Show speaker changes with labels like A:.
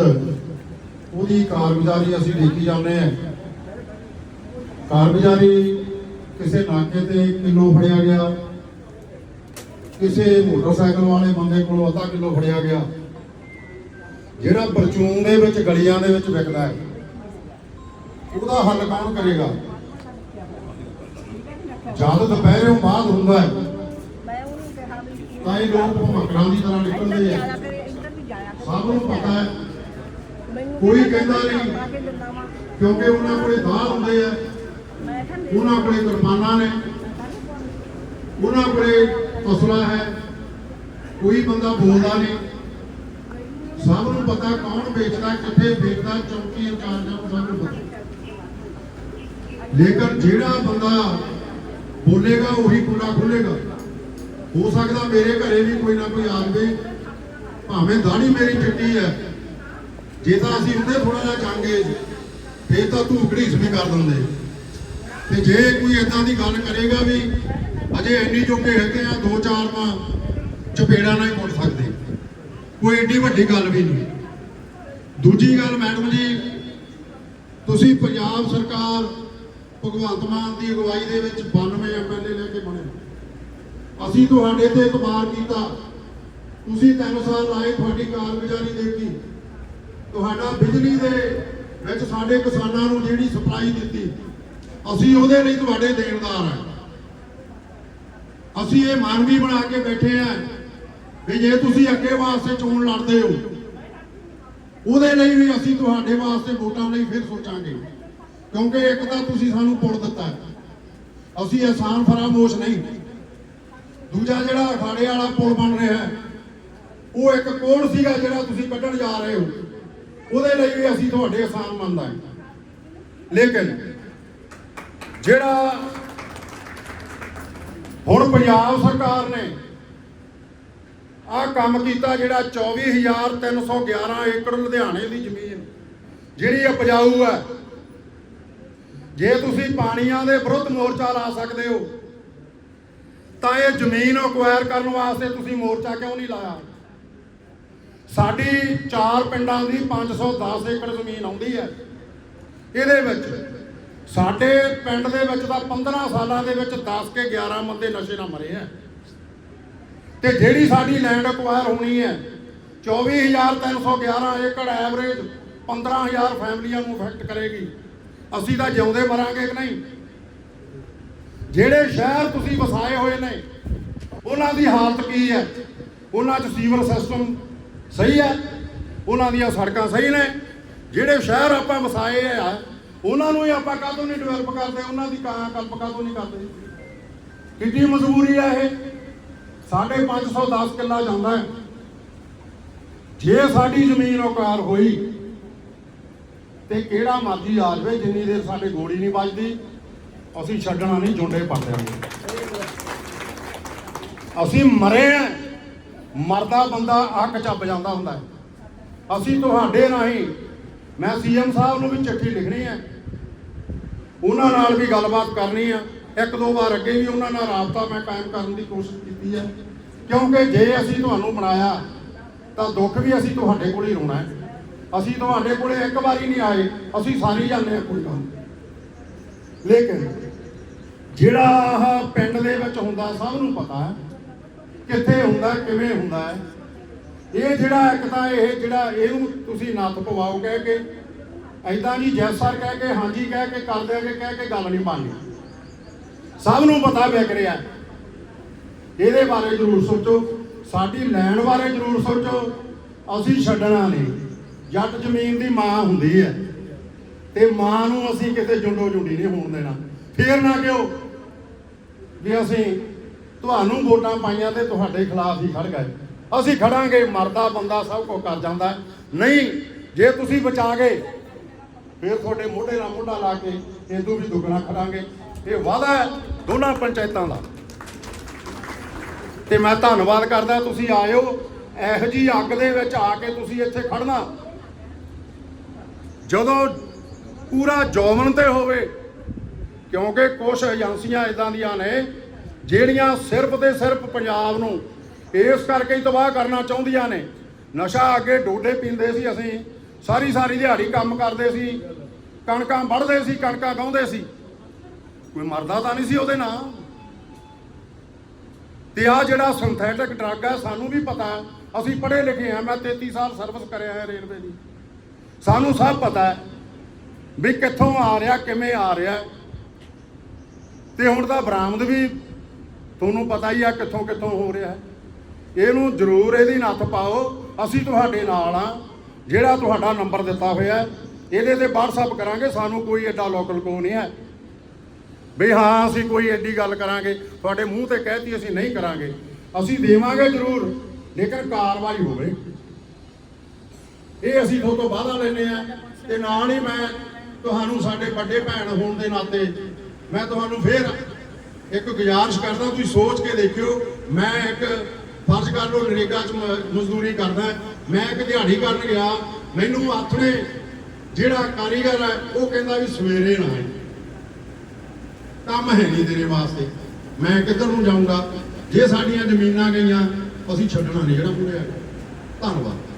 A: ਉਹਦੀ ਕਾਰਗੁਜ਼ਾਰੀ ਅਸੀਂ ਦੇਖੀ ਜਾਂਦੇ ਹਾਂ। ਕਾਰਗੁਜ਼ਾਰੀ ਕਿਸੇ ਨਾਕੇ ਤੇ ਕਿਲੋ ਫੜਿਆ ਗਿਆ। ਕਿਸੇ ਮੋਟਰਸਾਈਕਲ ਵਾਲੇ ਬੰਦੇ ਕੋਲੋਂ ਅੱਧਾ ਕਿਲੋ ਫੜਿਆ ਗਿਆ। ਜਿਹੜਾ ਪਰਚੂਨ ਦੇ ਵਿੱਚ ਗਲੀਆਂ ਦੇ ਵਿੱਚ ਵਿਕਦਾ ਹੈ ਉਹਦਾ ਹੱਲ ਕੌਣ ਕਰੇਗਾ? ਜਦ ਦੁਪਹਿਰੋਂ ਬਾਅਦ ਹੁੰਦਾ ਹੈ
B: ਮੈਂ ਉਹਨੂੰ ਕਿਹਾ ਵੀ
A: ਤਾਂ ਇਹ ਲੋਕ ਭਮਕੜਾਂ ਦੀ ਤਰ੍ਹਾਂ ਨਿਕਲਦੇ ਆ। ਸਭ ਨੂੰ ਪਤਾ ਹੈ ਕੋਈ ਕਹਿੰਦਾ ਨਹੀਂ। ਕਿਉਂਕਿ ਉਹਨਾਂ ਕੋਲੇ ਦਾਲ ਹੁੰਦੇ ਆ। ਉਹਨਾਂ ਕੋਲੇ ਕਿਰਪਾਨਾਂ ਨੇ। ਉਹਨਾਂ ਕੋਲੇ ਅਸਲਾ ਹੈ। ਕੋਈ ਬੰਦਾ ਬੋਲਦਾ ਨਹੀਂ। ਸਭ ਨੂੰ ਪਤਾ ਕੌਣ ਵੇਚਦਾ ਕਿੱਥੇ ਵੇਚਦਾ ਚੌਕੀ ਇੰਚਾਰਜਾਂ ਨੂੰ ਸਭ ਨੂੰ ਪਤਾ। ਲੇਕਿਨ ਜਿਹੜਾ ਬੰਦਾ ਬੋਲੇਗਾ ਉਹੀ ਕੁੰਡਾ ਖੁੱਲੇਗਾ ਹੋ ਸਕਦਾ ਮੇਰੇ ਘਰੇ ਵੀ ਕੋਈ ਨਾ ਕੋਈ ਆ ਜਾਵੇ। ਭਾਵੇਂ ਦਾੜੀ ਮੇਰੀ ਚਿੱਟੀ ਹੈ। ਜੇ ਤਾਂ ਅਸੀਂ ਉਹਦੇ ਥੋੜਾ ਜਿਹਾ ਜਾਂਗੇ ਫੇਰ ਤਾਂ ਤੂੰ ਘੜੀਸ ਵੀ ਕਰ ਦਿੰਦੇ। ਤੇ ਜੇ ਕੋਈ ਇਦਾਂ ਦੀ ਗੱਲ ਕਰੇਗਾ ਵੀ ਅਜੇ ਇੰਨੀ ਜੋਗੇ ਹੈਗੇ ਆ, ਦੋ ਚਾਰ ਤਾਂ ਚਪੇੜਾ ਨਾਲ ਹੀ ਕੁੱਟ ਸਕਦੇ। ਕੋਈ ਏਡੀ ਵੱਡੀ ਗੱਲ ਵੀ ਨਹੀਂ। ਦੂਜੀ ਗੱਲ, ਮੈਡਮ ਜੀ, ਤੁਸੀਂ ਪੰਜਾਬ ਸਰਕਾਰ ਭਗਵੰਤ ਮਾਨ ਦੀ ਅਗਵਾਈ ਦੇ ਵਿੱਚ 92 ਐਮਐਲਏ ਲੈ ਕੇ ਬਣੇ। ਅਸੀਂ ਤੁਹਾਡੇ ਤੇ ਇਤਬਾਰ ਕੀਤਾ। ਤੁਸੀਂ 3 ਸਾਲ ਲਾਏ, ਤੁਹਾਡੀ ਕਾਰਗੁਜ਼ਾਰੀ ਦੇਖੀ। ਤੁਹਾਡਾ ਬਿਜਲੀ ਦੇ ਵਿੱਚ ਸਾਡੇ ਕਿਸਾਨਾਂ ਨੂੰ ਜਿਹੜੀ ਸਪਲਾਈ ਦਿੱਤੀ, ਅਸੀਂ ਉਹਦੇ ਲਈ ਤੁਹਾਡੇ ਦੇਣਦਾਰ ਹਾਂ। ਅਸੀਂ ਇਹ ਮਾਨਵੀ ਬਣਾ ਕੇ ਬੈਠੇ ਆ ਵੀ ਜੇ ਤੁਸੀਂ ਅੱਗੇ ਵਾਸਤੇ ਚੋਣ ਲੜਦੇ ਹੋ, ਉਹਦੇ ਲਈ ਵੀ ਅਸੀਂ ਤੁਹਾਡੇ ਵਾਸਤੇ ਵੋਟਾਂ ਲਈ ਫਿਰ ਸੋਚਾਂਗੇ, ਕਿਉਂਕਿ ਇੱਕ ਤਾਂ ਤੁਸੀਂ ਸਾਨੂੰ ਪੁੱਲ ਦਿੱਤਾ ਅਸੀਂ ਆਸਾਨ ਫਰਾਮੋਸ਼ ਨਹੀਂ। ਦੂਜਾ ਜਿਹੜਾ ਅਖਾੜੇ ਵਾਲਾ ਪੁਲ ਬਣ ਰਿਹਾ ਉਹ ਇੱਕ ਕੋੜ ਸੀਗਾ ਜਿਹੜਾ ਤੁਸੀਂ ਕੱਢਣ ਜਾ ਰਹੇ ਹੋ? ਉਹਦੇ ਲਈ ਵੀ ਅਸੀਂ ਤੁਹਾਡੇ ਆਸਾਨ ਮੰਨਦਾ ਲੇਕਿਨ ਜਿਹੜਾ ਹੁਣ ਪੰਜਾਬ ਸਰਕਾਰ ਨੇ ਆਹ ਕੰਮ ਕੀਤਾ ਜਿਹੜਾ 24311 ਏਕੜ ਲੁਧਿਆਣੇ ਦੀ ਜ਼ਮੀਨ, ਜਿਹੜੀ ਉਪਜਾਊ ਹੈ, ਜੇ ਤੁਸੀਂ ਪਾਣੀਆਂ ਦੇ ਵਿਰੁੱਧ ਮੋਰਚਾ ਲਾ ਸਕਦੇ ਹੋ, ਤਾਂ ਇਹ ਜ਼ਮੀਨ ਅਕਵਾਇਰ ਕਰਨ ਵਾਸਤੇ ਤੁਸੀਂ ਮੋਰਚਾ ਕਿਉਂ ਨਹੀਂ ਲਾਇਆ? ਸਾਡੀ ਚਾਰ ਪਿੰਡਾਂ ਦੀ 510 ਏਕੜ ਜ਼ਮੀਨ ਆਉਂਦੀ ਹੈ। ਇਹਦੇ ਵਿੱਚ ਸਾਡੇ ਪਿੰਡ ਦੇ ਵਿੱਚ ਤਾਂ 15 ਸਾਲਾਂ ਦੇ ਵਿੱਚ 10 ਕੇ 11 ਬੰਦੇ ਨਸ਼ੇ ਨਾਲ ਮਰੇ ਆ। ਤੇ ਜਿਹੜੀ ਸਾਡੀ ਲੈਂਡ ਅਕਵਾਇਰ ਹੋਣੀ ਹੈ 24311 ਏਕੜ ਐਵਰੇਜ 15000 ਫੈਮਲੀਆਂ ਨੂੰ ਅਫੈਕਟ ਕਰੇਗੀ। ਅਸੀਂ ਤਾਂ ਜਿਉਂਦੇ ਮਰਾਂਗੇ ਕਿ ਨਹੀਂ? ਜਿਹੜੇ ਸ਼ਹਿਰ ਤੁਸੀਂ ਵਸਾਏ ਹੋਏ ਨੇ, ਉਹਨਾਂ ਦੀ ਹਾਲਤ ਕੀ ਹੈ? ਉਹਨਾਂ 'ਚ ਸੀਵਰ ਸਿਸਟਮ ਸਹੀ ਹੈ। ਉਹਨਾਂ ਦੀਆਂ ਸੜਕਾਂ ਸਹੀ ਨੇ। ਜਿਹੜੇ ਸ਼ਹਿਰ ਆਪਾਂ ਵਸਾਏ ਆ, ਉਹਨਾਂ ਨੂੰ ਹੀ ਆਪਾਂ ਕਾਹਤੋਂ ਨਹੀਂ ਡਿਵੈਲਪ ਕਰਦੇ? ਉਹਨਾਂ ਦੀ ਕਾਂ ਕਲਪ ਕਾਹਤੋਂ ਨਹੀਂ ਕਰਦੇ? ਕਿੰਨੀ ਮਜਬੂਰੀ ਹੈ ਇਹ? ਸਾਡੇ 510 ਕਿੱਲਾ ਜਾਂਦਾ ਹੈ। ਜੇ ਸਾਡੀ ਜ਼ਮੀਨ ਔਕਾਰ ਹੋਈ, ਤੇ ਕਿਹੜਾ ਮਰਜ਼ੀ ਆ ਜਾਵੇ, ਜਿੰਨੀ ਦੇਰ ਸਾਡੇ ਗੋਲੀ ਨਹੀਂ ਵੱਜਦੀ, ਅਸੀਂ ਛੱਡਣਾ ਨਹੀਂ, ਜੁੰਡੇ ਪੱਟ ਅਸੀਂ ਮਰੇ ਆ। ਮਰਦਾ ਬੰਦਾ ਅੱਖ ਚੱਬ ਜਾਂਦਾ ਹੁੰਦਾ ਹੈ। ਅਸੀਂ ਤੁਹਾਡੇ ਰਾਹੀਂ, ਮੈਂ ਸੀਐਮ ਸਾਹਿਬ ਨੂੰ ਵੀ ਚਿੱਠੀ ਲਿਖਣੀ ਹੈ। ਉਹਨਾਂ ਨਾਲ ਵੀ ਗੱਲਬਾਤ ਕਰਨੀ ਹੈ। ਇੱਕ ਦੋ ਵਾਰ ਅੱਗੇ ਵੀ ਉਹਨਾਂ ਨਾਲ ਰਾਬਤਾ ਮੈਂ ਕਾਇਮ ਕਰਨ ਦੀ ਕੋਸ਼ਿਸ਼ ਕੀਤੀ ਹੈ। ਕਿਉਂਕਿ ਜੇ ਅਸੀਂ ਤੁਹਾਨੂੰ ਬਣਾਇਆ, ਤਾਂ ਦੁੱਖ ਵੀ ਅਸੀਂ ਤੁਹਾਡੇ ਕੋਲ ਹੀ ਰੋਣਾ ਹੈ। ਅਸੀਂ ਤੁਹਾਡੇ ਕੋਲੇ ਇੱਕ ਵਾਰੀ ਨਹੀਂ ਆਏ, ਅਸੀਂ ਸਾਰੇ ਜਾਂਦੇ ਹਾਂ ਕੋਈ ਗੱਲ ਲੇਕਿਨ ਜਿਹੜਾ ਆਹ ਪਿੰਡ ਦੇ ਵਿੱਚ ਹੁੰਦਾ, ਸਭ ਨੂੰ ਪਤਾ ਹੈ ਕਿੱਥੇ ਹੁੰਦਾ, ਕਿਵੇਂ ਹੁੰਦਾ ਹੈ? ਇਹ ਜਿਹੜਾ ਇੱਕ ਤਾਂ ਇਹ ਜਿਹੜਾ ਇਹਨੂੰ ਤੁਸੀਂ ਨੱਥ ਪਵਾਓ ਕਹਿ ਕੇ ਐਦਾਂ ਜੀ ਜੈ ਸਰ ਕਹਿ ਕੇ, ਹਾਂਜੀ ਕਹਿ ਕੇ, ਕਰ ਦਿਆਂਗੇ ਕਹਿ ਕੇ ਗੱਲ ਨਹੀਂ ਬਣਨੀ। ਸਭ ਨੂੰ ਪਤਾ ਵਿਕ ਰਿਹਾ ਇਹਦੇ ਬਾਰੇ ਜ਼ਰੂਰ ਸੋਚੋ। ਸਾਡੀ ਲੈਣ ਬਾਰੇ ਜ਼ਰੂਰ ਸੋਚੋ। ਅਸੀਂ ਛੱਡਣਾ ਨਹੀਂ। ਜੱਟ ਜ਼ਮੀਨ ਦੀ ਮਾਂ ਹੁੰਦੀ ਹੈ। ਤੇ ਮਾਂ ਨੂੰ ਅਸੀਂ ਕਿਤੇ ਜੁੰਡੋ ਜੁੰਡੀ ਨਹੀਂ ਹੋਣ ਦੇਣਾ। ਫੇਰ ਨਾ ਕਿਉਂ? ਵੀ ਅਸੀਂ ਤੁਹਾਨੂੰ ਵੋਟਾਂ ਪਾਈਆਂ ਤੇ ਤੁਹਾਡੇ ਖਿਲਾਫ ਹੀ ਖੜ ਗਏ। ਅਸੀਂ ਖੜਾਂਗੇ, ਮਰਦਾ ਬੰਦਾ ਸਭ ਕੁਝ ਕਰ ਜਾਂਦਾ ਨਹੀਂ, ਜੇ ਤੁਸੀਂ ਬਚਾ ਗਏ ਫਿਰ ਤੁਹਾਡੇ ਮੋਢੇ ਨਾਲ ਮੋਢਾ ਲਾ ਕੇ ਇਦੋਂ ਵੀ ਦੁੱਗਣਾ ਖੜਾਂਗੇ। ਇਹ ਵਾਅਦਾ ਹੈ ਦੋਨਾਂ ਪੰਚਾਇਤਾਂ ਦਾ। ਤੇ ਮੈਂ ਧੰਨਵਾਦ ਕਰਦਾ, ਤੁਸੀਂ ਆਇਓ। ਇਹੋ ਜੀ ਅੱਗ ਦੇ ਵਿੱਚ ਆ ਕੇ ਤੁਸੀਂ ਇੱਥੇ ਖੜਨਾ ਜਦੋਂ ਪੂਰਾ ਜੋਮਨ ਤੇ ਹੋਵੇ, ਕਿਉਂਕਿ ਕੁਝ ਏਜੰਸੀਆਂ ਇਦਾਂ ਦੀਆਂ ਨੇ ਜਿਹੜੀਆਂ ਸਿਰਫ ਤੇ ਸਿਰਫ ਪੰਜਾਬ ਨੂੰ ਇਸ ਕਰਕੇ ਹੀ ਤਬਾਹ ਕਰਨਾ ਚਾਹੁੰਦੀਆਂ ਨੇ। ਨਸ਼ਾ ਅੱਗੇ ਡੋਡੇ ਪੀਂਦੇ ਸੀ ਅਸੀਂ, ਸਾਰੀ ਸਾਰੀ ਦਿਹਾੜੀ ਕੰਮ ਕਰਦੇ ਸੀ, ਕਣਕਾਂ ਵੱਢਦੇ ਸੀ, ਕਣਕਾਂ ਗਾਉਂਦੇ ਸੀ। ਕੋਈ ਮਰਦਾ ਤਾਂ ਨਹੀਂ ਸੀ ਉਹਦੇ ਨਾਲ ਤੇ ਆ ਜਿਹੜਾ ਸਿੰਥੈਟਿਕ ਡਰੱਗ ਹੈ, ਸਾਨੂੰ ਵੀ ਪਤਾ। ਅਸੀਂ ਪੜ੍ਹੇ ਲਿਖੇ ਹਾਂ, ਮੈਂ 33 ਸਾਲ ਸਰਵਿਸ ਕਰਿਆ ਹੈ ਰੇਲਵੇ ਦੀ। ਸਾਨੂੰ ਸਭ ਪਤਾ ਹੈ ਵੀ ਕਿੱਥੋਂ ਆ ਰਿਹਾ, ਕਿਵੇਂ ਆ ਰਿਹਾ। ਤੇ ਹੁਣ ਤਾਂ ਬਰਾਮਦ ਵੀ ਤੁਹਾਨੂੰ ਪਤਾ ਹੀ ਆ ਕਿੱਥੋਂ ਕਿੱਥੋਂ ਹੋ ਰਿਹਾ ਹੈ। ਇਹਨੂੰ ਜ਼ਰੂਰ ਇਹਦੀ ਨੱਥ ਪਾਓ। ਅਸੀਂ ਤੁਹਾਡੇ ਨਾਲ ਆ, ਜਿਹੜਾ ਤੁਹਾਡਾ ਨੰਬਰ ਦਿੱਤਾ ਹੋਇਆ ਇਹਦੇ ਤੇ WhatsApp ਕਰਾਂਗੇ, ਸਾਨੂੰ ਕੋਈ ਐਡਾ ਲੋਕਲ ਕੋ ਨਹੀਂ ਹੈ। ਵੀ ਹਾਂ, ਅਸੀਂ ਕੋਈ ਐਡੀ ਗੱਲ ਕਰਾਂਗੇ, ਤੁਹਾਡੇ ਮੂੰਹ ਤੇ ਕਹਿਤੀ ਅਸੀਂ ਨਹੀਂ ਕਰਾਂਗੇ। ਅਸੀਂ ਦੇਵਾਂਗੇ ਜ਼ਰੂਰ, ਲੇਕਿਨ ਕਾਰਵਾਈ ਹੋਵੇ। ਇਹ ਅਸੀਂ ਤੁਹਾਡੇ ਤੋਂ ਵਾਅਦਾ ਲੈਨੇ ਆ ਤੇ ਨਾਲ ਹੀ ਮੈਂ ਤੁਹਾਨੂੰ ਸਾਡੇ ਵੱਡੇ ਭੈਣ ਹੋਣ ਦੇ ਨਾਤੇ, ਮੈਂ ਤੁਹਾਨੂੰ ਫੇਰ ਇੱਕ ਗੁਜ਼ਾਰਿਸ਼ ਕਰਦਾ, ਤੁਸੀਂ ਸੋਚ ਕੇ ਦੇਖਿਓ, ਮੈਂ ਇੱਕ ਫਰਜ਼ ਕਰ ਲਓ ਨਰੇਗਾ ਚ ਮਜ਼ਦੂਰੀ ਕਰਦਾ, ਮੈਂ ਇੱਕ ਦਿਹਾੜੀ ਕਰਨ ਗਿਆ, ਮੈਨੂੰ ਆਥਣੇ ਜਿਹੜਾ ਕਾਰੀਗਰ ਹੈ, ਉਹ ਕਹਿੰਦਾ ਵੀ ਸਵੇਰੇ ਨਾ ਆਈ ਕੰਮ ਹੈ ਨਹੀਂ ਤੇਰੇ ਵਾਸਤੇ, ਮੈਂ ਕਿੱਧਰ ਨੂੰ ਜਾਊਂਗਾ? ਜੇ ਸਾਡੀਆਂ ਜ਼ਮੀਨਾਂ ਗਈਆਂ, ਅਸੀਂ ਛੱਡਣਾ ਨਹੀਂ ਜਿਹੜਾ ਪੂਰੇ ਧੰਨਵਾਦ।